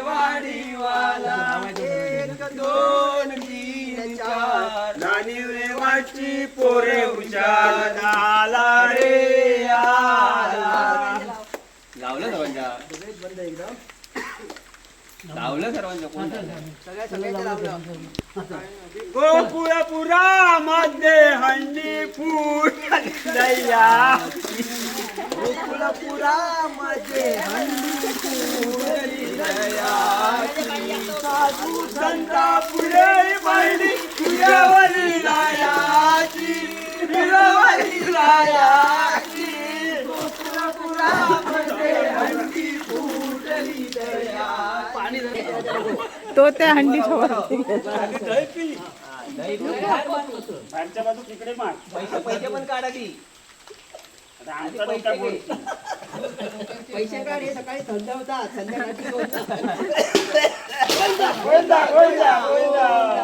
वाडीवाला एक दोन तीन पोरे हुशार रे लावलं सर्वांच्या. बंद एकदम लावलं? सर्वांच्या मध्ये हंडी फुट दैया. गोकुळपुरा मध्ये हंडी संता पुढे पहिली तुझ्यावरी रायाची तुझ्यावरी रायाची गोकुळपुरामध्ये हंडी फुटली दयाची. तो त्या हंडी बाजू तिकडे मार. पैसे पैसे पण काढा की. आता आमचा नव्हता गोड. पैसे काढ हे सकाळी धंदा होता संध्याकाळी गोविंदा, गोविंदा, गोविंदा.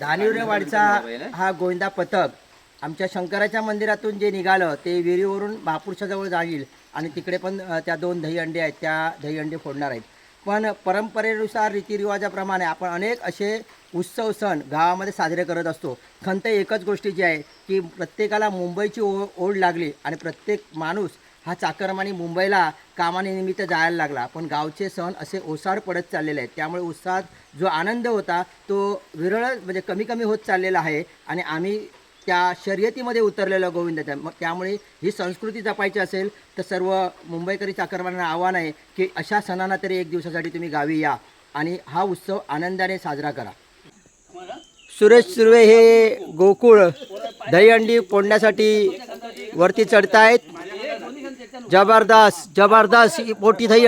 धानिवरे वाडचा हा गोविंदा पथक आमच्या शंकराच्या मंदिरातून जे निघालं ते विहिरीवरून महापुरुषाजवळ जाईल आणि तिकडे पण त्या दोन दही अंडे आहेत त्या दही अंडे फोडणार आहेत. पण परंपरेनुसार रीतिरिवाजाप्रमाणे आपण अनेक असे उत्सव सण गावामध्ये साजरे करत असतो. खंत एकच गोष्टीची आहे की प्रत्येकाला मुंबईची ओ ओढ लागली आणि प्रत्येक माणूस हा चाकरमानी मुंबईला कामानिमित्त जायला लागला. पण गावचे सण असे ओसाड पडत चाललेले आहेत. त्यामुळे उत्साहात जो आनंद होता तो विरळ म्हणजे कमी कमी होत चाललेला आहे. आणि आम्ही त्या शर्यतीमध्ये उतरलेला गोविंद त्या. मग त्यामुळे ही संस्कृती जपायची असेल तर सर्व मुंबईकरी चाकरमानांना आव्हान आहे की अशा सणांना तरी एक दिवसासाठी तुम्ही गावी या आणि हा उत्सव आनंदाने साजरा करा. सुरेश सुर्वे हे गोकुळ दहीहंडी फोडण्यासाठी वरती चढतायत. जबरदस्त जबरदस्त मोठी दही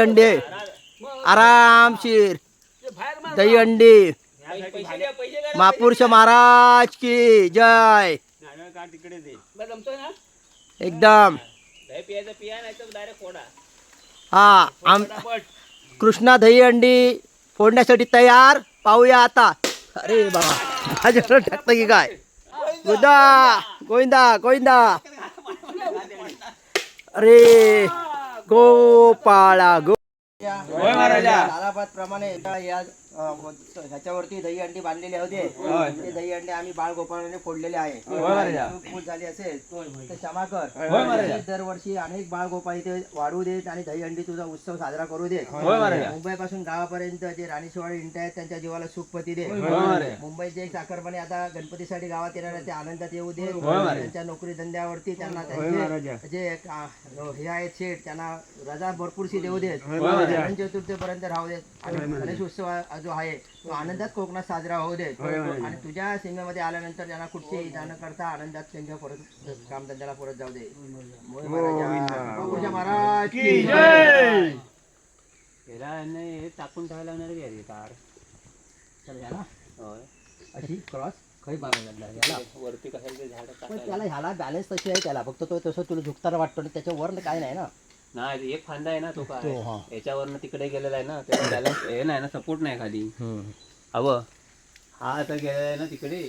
आरामशीर दही अंडी महापुरुष महाराज की जय. एकदम. हा. आम कृष्णा दही अंडी फोडण्यासाठी तयार. पाहूया आता. अरे बाबा. टाकतं की काय? गोदा गोविंदा गोविंदा. अरे गोपाळा गो प्रमाणे ह्याच्यावरती दही अंडी बांधलेले होते. ते दही अंडे आम्ही बाळ गोपाळाने फोडलेले आहे. चूक झाली असेल. तर क्षमा कर दरवर्षी अनेक बाळ गोपाळ इथे वाढू देत आणि दही अंडी तुझा उत्सव साजरा करू देत. मुंबई पासून गावापर्यंत जे राणीशिवाडी इंट आहेत त्यांच्या जीवाला सुखपती दे. मुंबईचे एक चाकरपणे आता गणपतीसाठी गावात येणार आहे ते आनंदात येऊ दे त्यांच्या नोकरी धंद्यावरती त्यांना त्यांचे जे हे आहेत शेठ त्यांना रजा भरपूरशी देऊ देत. गणेश चतुर्थीपर्यंत राहू देत. आणि गणेश उत्सव जो आहे तो आनंदात कोकणात साजरा होऊ देत आणि तुझ्या सीमेमध्ये आल्यानंतर त्यांना कुठची न करता आनंदात त्यांच्या परत कामधंद्याला परत जाऊ दे. महाराजा. टाकून ठेवायला लागणार कार चल याला. होय. अशी क्रॉस. खरी वरती ते झाड त्याला ह्याला बॅलन्स तशी आहे त्याला. फक्त तो तसं तुला झुकताना वाटतो ना त्याच्यावर काय नाही ना. नाही एक फांदा आहे ना तो काय? तो, हा. याच्यावरनं तिकडे गेलेला आहे ना त्याला बॅलन्स हे नाही ना सपोर्ट नाही खाली. हवं हा आता गेलेला आहे ना तिकडे.